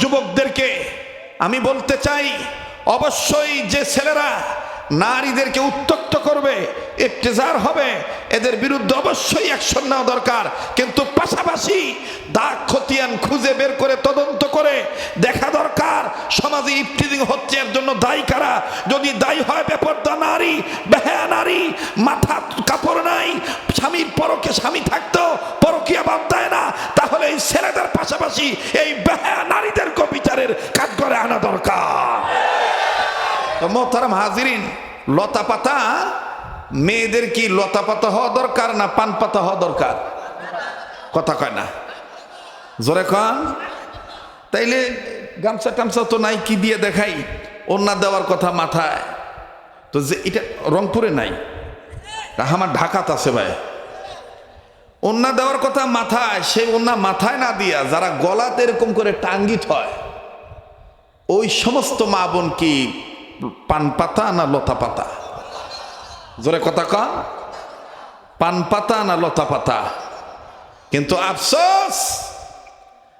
যুবকদেরকে আমি বলতে চাই অবশ্যই যে ছেলেরা নারীদেরকে উত্তক্ত করবে ইফতেজার হবে এদের বিরুদ্ধে অবশ্যই অ্যাকশন নেওয়া দরকার। কিন্তু পাশাপাশি দাগ, খতিয়ান খুঁজে বের করে তদন্ত করে দেখা দরকার, সমাজে ইফতিজিং হচ্ছে, এর জন্য দায়ী কারা? যদি দায়ী হয় বেপর্দা নারী, বেহায়া নারী, মাথা কাপড় নাই, স্বামীর পরকে স্বামী থাকতো, পরকিয়া বাদ দেয় না, তাহলে এই ছেলেদের পাশাপাশি এই বেহায়া নারীদেরকে বিচারের কাজ করে আনা দরকার। মোহতারাম হাজিরিন লতা পাতা মেয়েদের কি লতা পাতা হওয়া দরকার না পান পাতা হওয়া দরকার? কথা কয় না। জোরে কন। তাইলে গামছা টামছা তো নাই, কি দিয়ে দেখাই? ওন্না দেওয়ার কথা মাথায়। তো যে এটা রংপুরে নাই আমার ঢাকাত আছে ভাই। ওন্না দেওয়ার কথা মাথায় সেই ওন্না মাথায় না দিয়া যারা গলাতে এরকম করে টাঙ্গিত হয়, ওই সমস্ত মা বোন কি পান পাতা না লতা পাতা? জোরে কথা কন পান পাতা না লতা পাতা? কিন্তু আফসোস,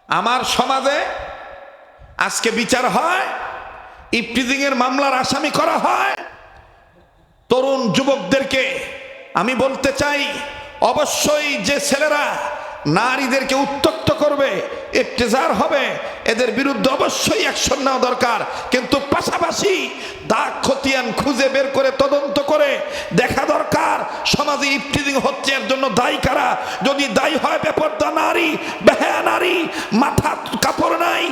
আমার সমাজে আজকে বিচার হয় ইফটিজিং এর মামলার আসামি করা হয়। তরুণ যুবকদেরকে আমি বলতে চাই, অবশ্যই যে ছেলেরা নারীদেরকে উত্তক্ত করবে, ইফতেজার হবে এদের বিরুদ্ধে অবশ্যই অ্যাকশন নেওয়া দরকার। কিন্তু পাশাপাশি দাগ, খতিয়ান খুঁজে বের করে তদন্ত করে দেখা দরকার, সমাজে ইফতিজিং হচ্ছে, এর জন্য দায়ী কারা? যদি দায়ী হয় বেপর্দা নারী, বেহায়া নারী, মাথা কাপড় নাই,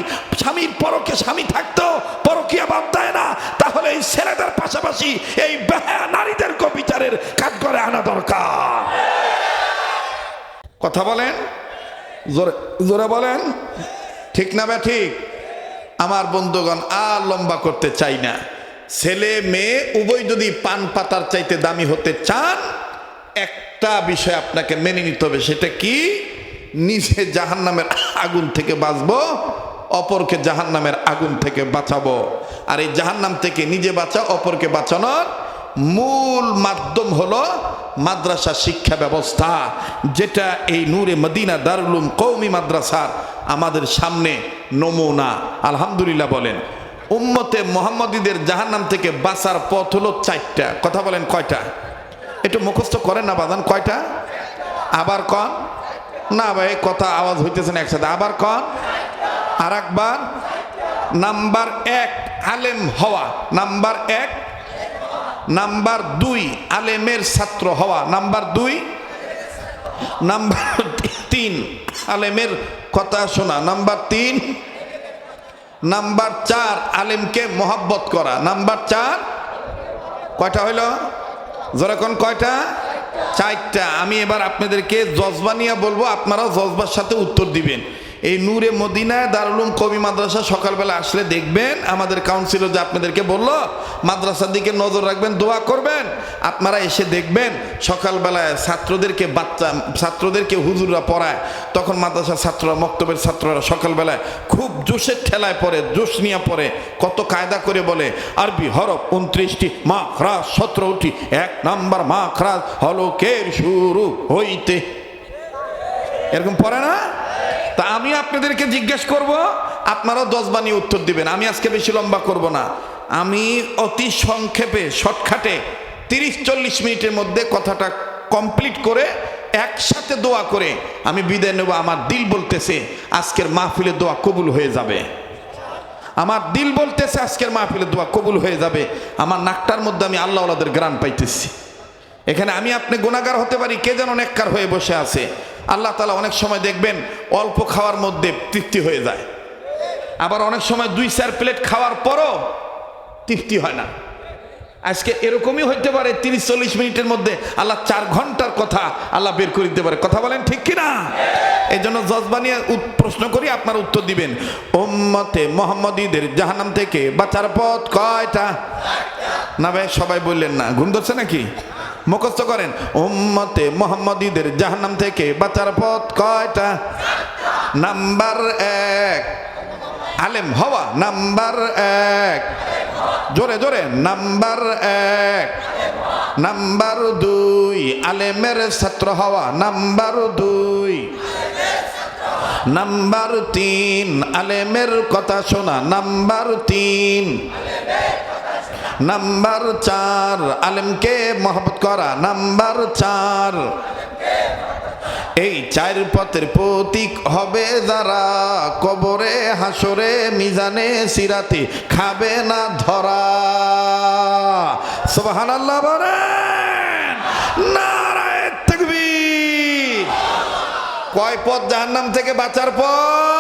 স্বামীর পরকে স্বামী থাকতো, পরকিয়া বাদ দেয় না, তাহলে এই ছেলেদের পাশাপাশি এই বেহায়া নারীদেরকে বিচারের কাজ করে আনা দরকার। কথা বলেন? জোরে জোরে বলেন? ঠিক না বে ঠিক? আমার বন্ধুগণ, আর লম্বা করতে চাই না। ছেলে, মেয়ে, উভয় যদি পান পাতার চাইতে দামি হতে চান, একটা বিষয় আপনাকে মেনে নিতে হবে, সেটা কি? নিজে জাহান নামের আগুন থেকে বাঁচবো, অপরকে জাহান নামের আগুন থেকে বাঁচাবো। আর এই জাহান নাম থেকে নিজে বাঁচা অপরকে বাঁচানোর মূল মাধ্যম হলো মাদ্রাসা শিক্ষা ব্যবস্থা, যেটা এই নূরে মদিনা দারুলুম কৌমি মাদ্রাসার আমাদের সামনে নমুনা। আলহামদুলিল্লাহ বলেন, উম্মতে মোহাম্মদীদের জাহান্নাম থেকে বাঁচার পথ হলো চারটা। কথা বলেন কয়টা? একটু মুখস্থ করেন না বাদান কয়টা? আবার কন? না ভাই, কথা আওয়াজ হইতেছে না একসাথে। আবার কন? আর একবার নাম্বার এক, আলেম হওয়া। নাম্বার এক নাম্বার দুই, আলেমের ছাত্র হওয়া। নাম্বার দুই, নাম্বার তিন, আলেমের কথা শোনা। নাম্বার তিন, নাম্বার চার, আলেমকে মোহাব্বত করা। নাম্বার চার, কয়টা হইল? যেরকম কয়টা? চারটা। আমি এবার আপনাদেরকে জজবা নিয়ে বলব আপনারা জজবার সাথে উত্তর দিবেন। এই নূরে মদিনায় দারুলুম কবি মাদ্রাসা সকালবেলা আসলে দেখবেন, আমাদের কাউন্সিলর যে আপনাদেরকে বলল, মাদ্রাসার দিকে নজর রাখবেন, দোয়া করবেন। আপনারা এসে দেখবেন, সকালবেলায় ছাত্রদেরকে বাচ্চা, ছাত্রদেরকে হুজুররা পড়ায়। তখন মাদ্রাসার ছাত্ররা, মক্তবের ছাত্ররা সকালবেলায় খুব জোশের ঠেলায় পড়ে, জোশ নিয়ে পড়ে, কত কায়দা করে বলে, আরবি হরফ উনত্রিশটি মা খরাস সতেরোটি, এক নাম্বার মা খরাস হলকের শুরু হইতে। এরকম পড়ে না? তা আমি আপনাদেরকে জিজ্ঞেস করব আপনারাও দশ বানিয়ে উত্তর দিবেন। আমি আজকে বেশি লম্বা করব না। আমি অতি সংক্ষেপে, শর্টকাটে তিরিশ চল্লিশ মিনিটের মধ্যে কথাটা কমপ্লিট করে একসাথে দোয়া করে আমি বিদায় নেব। আমার দিল বলতেছে, আজকের মাহফিলে দোয়া কবুল হয়ে যাবে। আমার দিল বলতেছে, আজকের মাহফিলে দোয়া কবুল হয়ে যাবে। আমার নাকটার মধ্যে আমি আল্লাহ আল্লাহদের গ্রাম পাইতেছি। এখানে আমি আপনি গুণাগার হতে পারি, কে যেন নেককার হয়ে বসে আছে। আল্লাহ তালা অনেক সময় দেখবেন, অল্প খাওয়ার মধ্যে তৃপ্তি হয়ে যায়। আবার অনেক সময় দুই, চার প্লেট খাওয়ার পরও তৃপ্তি হয় না। আজকে এরকমই হইতে পারে, তিরিশ, চল্লিশ মিনিটের মধ্যে আল্লাহ চার ঘণ্টার কথা আল্লাহ বের করে দিতে পারে। কথা বলেন ঠিক কিনা? এই জন্য জজবা নিয়ে প্রশ্ন করি, আপনার উত্তর দিবেন। ওম্মতে মোহাম্মদীদের জাহান্নাম থেকে বাঁচার পথ কয়টা? না ভাই, সবাই বললেন না। ঘুম ধরছে নাকি? মুখস্থ করেন, উম্মতে মোহাম্মদীদের জাহান্নাম থেকে বাঁচার পথ কয়টা? নাম্বার এক, আলেম হওয়া, নাম্বার এক। জোরে জোরে, নাম্বার এক। নাম্বার দুই, আলেমের ছাত্র হওয়া, নাম্বার দুই। নাম্বার তিন, আলেমের কথা শোনা, নাম্বার তিন। নাম্বার চার, আলেমকে মহব্বত করা। নাম্বার চার, এই চার পথের প্রতীক হবে যারা। কবরে হাসরে মিজানে, সিরাতে খাবে না ধরা। সুবহান আল্লাহ নারায় কয় পথ জাহান্নাম থেকে বাঁচার পথ?